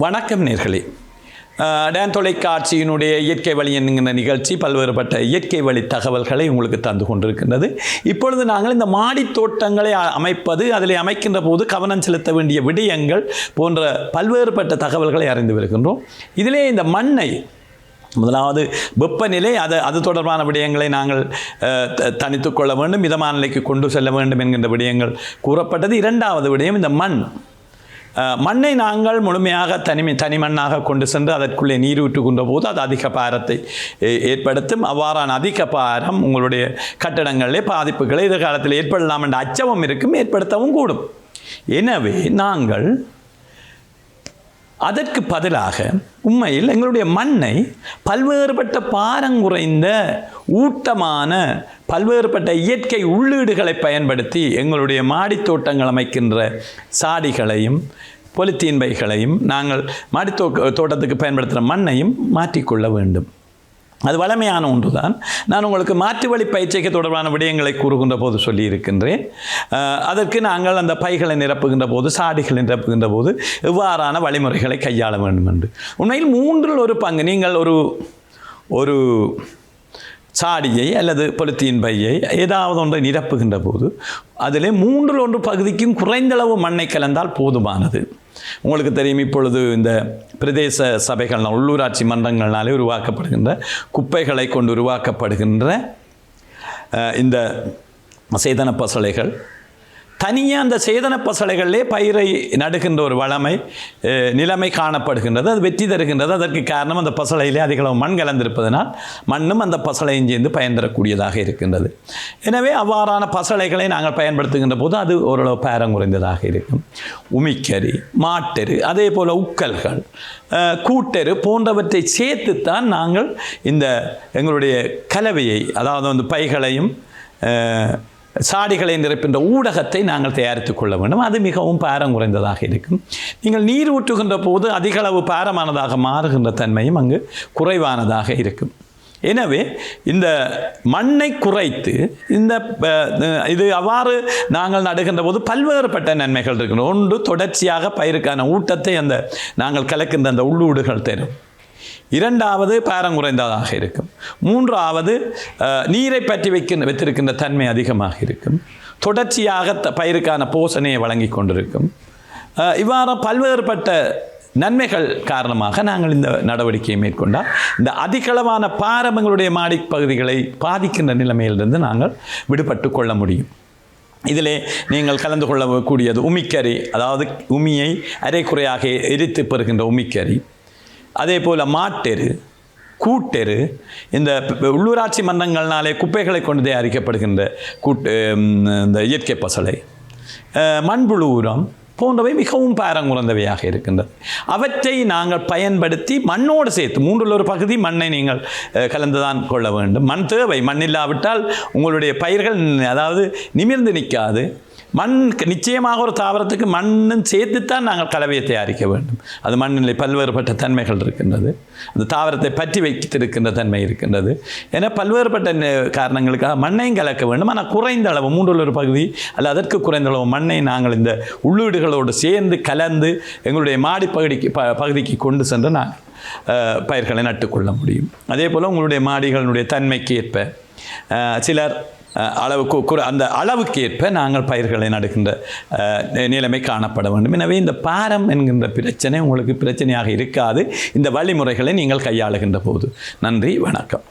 வணக்கம் நேர்களே. டேன் தொலைக்காட்சியினுடைய இயற்கை வழி என்கின்ற நிகழ்ச்சி பல்வேறுபட்ட இயற்கை வழி தகவல்களை உங்களுக்கு தந்து கொண்டிருக்கின்றது. இப்பொழுது நாங்கள் இந்த மாடி தோட்டங்களை அமைப்பது அதில் அமைக்கின்ற போது கவனம் செலுத்த வேண்டிய விடயங்கள் போன்ற பல்வேறுபட்ட தகவல்களை அறிந்து வருகின்றோம். இதிலே இந்த மண்ணை முதலாவது வெப்பநிலை அது அது தொடர்பான விடயங்களை நாங்கள் தனித்துக்கொள்ள த- வேண்டும் மிதமான நிலைக்கு கொண்டு செல்ல வேண்டும் என்கின்ற விடயங்கள் கூறப்பட்டது. இரண்டாவது விடயம் இந்த மண். மண்ணை நாங்கள் முழுமையாக தனிமை தனிமண்ணாக கொண்டு சென்று அதற்குள்ளே நீர் ஊற்றுகின்ற போது அது அதிக பாரத்தை ஏ- ஏற்படுத்தும். அவ்வாறான அதிக பாரம் உங்களுடைய கட்டடங்களிலே பாதிப்புகளை எதிர்காலத்தில் ஏற்படலாம் என்ற அச்சமும் இருக்கும் ஏற்படுத்தவும் கூடும். எனவே நாங்கள் அதற்கு பதிலாக உண்மையில் எங்களுடைய மண்ணை பல்வேறுபட்ட பாரங்குறைந்த ஊட்டமான பல்வேறுபட்ட இயற்கை உள்ளீடுகளை பயன்படுத்தி எங்களுடைய மாடித்தோட்டங்கள் அமைக்கின்ற சாடிகளையும் பொலித்தீன் பைகளையும் நாங்கள் மாடித்தோ தோட்டத்துக்கு பயன்படுத்துகிற மண்ணையும் மாற்றிக்கொள்ள வேண்டும். அது வளமையான ஒன்றுதான். நான் உங்களுக்கு மாற்று வழி பயிற்சிக்கு தொடர்பான விடயங்களை கூறுகின்ற போது சொல்லியிருக்கின்றேன். அதற்கு நாங்கள் அந்த பைகளை நிரப்புகின்ற போது சாடிகளை நிரப்புகின்ற போது இவ்வாறான வழிமுறைகளை கையாள வேண்டும் என்று. உண்மையில் மூன்றில் ஒரு பங்கு நீங்கள் ஒரு ஒரு சாடியை அல்லது பொலித்தீன் பையை ஏதாவது ஒன்றை நிரப்புகின்ற போது அதிலே மூன்றில் ஒன்று பகுதிக்கும் குறைந்தளவு மண்ணை கலந்தால் போதுமானது. உங்களுக்கு தெரியும் இப்பொழுது இந்த பிரதேச சபைகள் உள்ளூராட்சி மன்றங்கள்னாலே உருவாக்கப்படுகின்ற குப்பைகளை கொண்டு உருவாக்கப்படுகின்ற இந்த சேதன பசலைகள் தனியாக அந்த சேதன பசலைகளிலே பயிரை நடுகின்ற ஒரு வளமை நிலைமை காணப்படுகின்றது. அது வெற்றி தருகின்றது. அதற்கு காரணம் அந்த பசலையிலே அதிகளவு மண் கலந்திருப்பதனால் மண்ணும் அந்த பசலையும் சேர்ந்து பயன் தரக்கூடியதாக இருக்கின்றது. எனவே அவ்வாறான பசலைகளை நாங்கள் பயன்படுத்துகின்ற போது அது ஓரளவு பேரம் குறைந்ததாக இருக்கும். உமிக்கரி மாட்டெரு அதே போல் உக்கல்கள் கூட்டெரு போன்றவற்றை சேர்த்துத்தான் நாங்கள் இந்த எங்களுடைய கலவையை அதாவது வந்து பைகளையும் சாடிகளை நிரப்பின்ற ஊடகத்தை நாங்கள் தயாரித்துக் கொள்ள வேண்டும். அது மிகவும் பாரம் குறைந்ததாக இருக்கும். நீங்கள் நீர் ஊற்றுகின்ற போது அதிகளவு பாரமானதாக மாறுகின்ற தன்மையும் அங்கு குறைவானதாக இருக்கும். எனவே இந்த மண்ணை குறைத்து இந்த இது அவ்வாறு நாங்கள் நடுகின்ற போது பல்வேறுபட்ட நன்மைகள் இருக்கின்றன. ஒன்று தொடர்ச்சியாக பயிருக்கான ஊட்டத்தை அந்த நாங்கள் கலக்கின்ற அந்த உள்ளூடுகள் தரும். இரண்டாவது பாரம் குறைந்ததாக இருக்கும். மூன்றாவது நீரை பற்றி வைக்கின்ற வைத்திருக்கின்ற தன்மை அதிகமாக இருக்கும். தொடர்ச்சியாக த- பயிருக்கான போஷணையை வழங்கி கொண்டிருக்கும். இவ்வாறு பல்வேறுபட்ட நன்மைகள் காரணமாக நாங்கள் இந்த நடவடிக்கையை மேற்கொண்டால் இந்த அதிகளவான பாரம்பங்களுடைய மாடிப் பகுதிகளை பாதிக்கின்ற நிலைமையிலிருந்து நாங்கள் விடுபட்டு கொள்ள முடியும். இதிலே நீங்கள் கலந்து கொள்ளக்கூடியது உமிக்கறி அதாவது உமியை அரைக்குறையாக எரித்து பெறுகின்ற உமிக்கறி. அதே போல் மாட்டெரு கூட்டெரு இந்த உள்ளூராட்சி மன்றங்கள்னாலே குப்பைகளை கொண்டு தயாரிக்கப்படுகின்ற கூட்டு இந்த இயற்கை பசலை மண்புழு உரம் போன்றவை மிகவும் பாரங்குறந்தவையாக இருக்கின்றது அவற்றை நாங்கள் பயன்படுத்தி மண்ணோடு சேர்த்து மூன்றில் ஒரு பகுதி மண்ணை நீங்கள் கலந்துதான் கொள்ள வேண்டும். மண் தேவை. மண் இல்லாவிட்டால் உங்களுடைய பயிர்கள் அதாவது நிமிர்ந்து நிற்காது. மண் நிச்சயமாக ஒரு தாவரத்துக்கு மண்ணும் சேர்த்துத்தான் நாங்கள் கலவையை தயாரிக்க வேண்டும். அது மண்ணில் பல்வேறுபட்ட தன்மைகள் இருக்கின்றது. அந்த தாவரத்தை பற்றி வைத்திருக்கின்ற தன்மை இருக்கின்றது. ஏன்னா பல்வேறுபட்ட காரணங்களுக்காக மண்ணையும் கலக்க வேண்டும். ஆனால் குறைந்த அளவு மூன்றில் ஒரு பகுதி அல்ல அதற்கு குறைந்த அளவு மண்ணை நாங்கள் இந்த உள்ளீடுகளோடு சேர்ந்து கலந்து எங்களுடைய மாடி பகுதிக்கு ப பகுதிக்கு கொண்டு சென்று நாங்கள் பயிர்களை நட்டுக்கொள்ள முடியும். அதே போல் உங்களுடைய மாடிகளினுடைய தன்மைக்கு ஏற்ப சிலர் அளவுக்கு குறை அந்த அளவுக்கேற்ப நாங்கள் பயிர்களை நடக்கின்ற நிலைமை காணப்பட வேண்டும். எனவே இந்த பாரம் என்கின்ற பிரச்சனை உங்களுக்கு பிரச்சனையாக இருக்காது. இந்த வழிமுறைகளை நீங்கள் கையாளுகின்ற போது. நன்றி வணக்கம்.